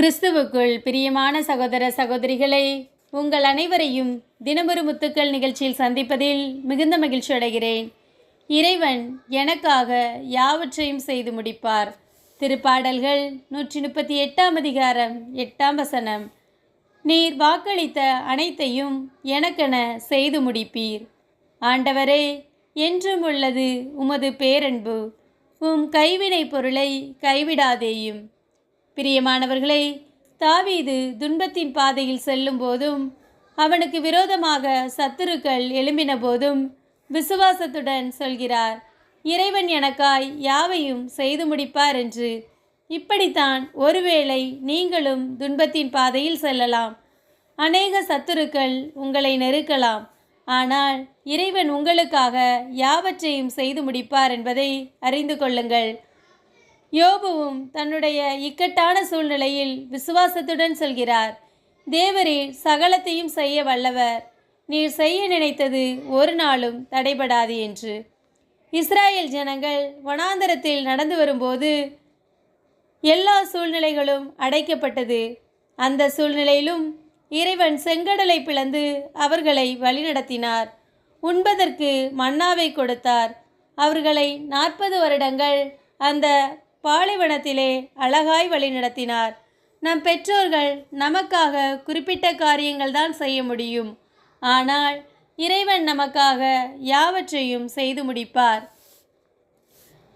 கிறிஸ்துவுக்குள் பிரியமான சகோதர சகோதரிகளை உங்கள் அனைவரையும் தினமொரு முத்துக்கள் நிகழ்ச்சியில் சந்திப்பதில் மிகுந்த மகிழ்ச்சி அடைகிறேன். இறைவன் எனக்காக யாவற்றையும் செய்து முடிப்பார். திருப்பாடல்கள் நூற்றி முப்பத்தி எட்டாம் அதிகாரம் எட்டாம் வசனம். நீர் வாக்களித்த அனைத்தையும் எனக்கென செய்து முடிப்பீர். ஆண்டவரே என்றும் உள்ளது உமது பேரன்பு. உம் கைவினை பொருளை கைவிடாதேயும். பிரியமானவர்களே தாவீது துன்பத்தின் பாதையில் செல்லும் போதும் அவனுக்கு விரோதமாக சத்துருக்கள் எழும்பின போதும் விசுவாசத்துடன் சொல்கிறார் இறைவன் எனக்காய் யாவையும் செய்து முடிப்பார் என்று. இப்படித்தான் ஒருவேளை நீங்களும் துன்பத்தின் பாதையில் செல்லலாம். அநேக சத்துருக்கள் உங்களை நெருக்கலாம். ஆனால் இறைவன் உங்களுக்காக யாவற்றையும் செய்து முடிப்பார் என்பதை அறிந்து கொள்ளுங்கள். யோபுவும் தன்னுடைய இக்கட்டான சூழ்நிலையில் விசுவாசத்துடன் சொல்கிறார் தேவரீர் சகலத்தையும் செய்ய வல்லவர். நீர் செய்ய நினைத்தது ஒரு நாளும் தடைபடாது என்று. இஸ்ராயேல் ஜனங்கள் வனாந்தரத்தில் நடந்து வரும்போது எல்லா சூழ்நிலைகளும் அடைக்கப்பட்டது. அந்த சூழ்நிலையிலும் இறைவன் செங்கடலை பிளந்து அவர்களை வழிநடத்தினார். உண்பதற்கு மன்னாவை கொடுத்தார். அவர்களை நாற்பது வருடங்கள் அந்த பாலைவனத்திலே அழகாய் வழிநடத்தினார் நம் பெற்றோர்கள் நமக்காக குறிப்பிட்ட காரியங்கள் தான் செய்ய முடியும். ஆனால் இறைவன் நமக்காக யாவற்றையும் செய்து முடிப்பார்.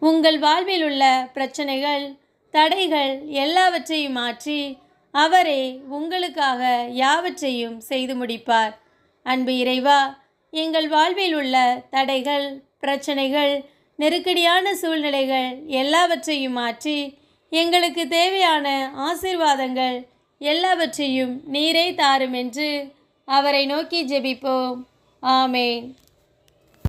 உங்கள் வாழ்வில் உள்ள பிரச்சனைகள் தடைகள் எல்லாவற்றையும் மாற்றி அவரே உங்களுக்காக யாவற்றையும் செய்து முடிப்பார். அன்பு இறைவா எங்கள் வாழ்வில் உள்ள தடைகள் பிரச்சனைகள் நெருக்கடியான சூழ்நிலைகள் எல்லாவற்றையும் மாற்றி எங்களுக்கு தேவையான ஆசீர்வாதங்கள் எல்லாவற்றையும் நீரே தாரும் என்று அவரை நோக்கி ஜெபிப்போம். ஆமேன்.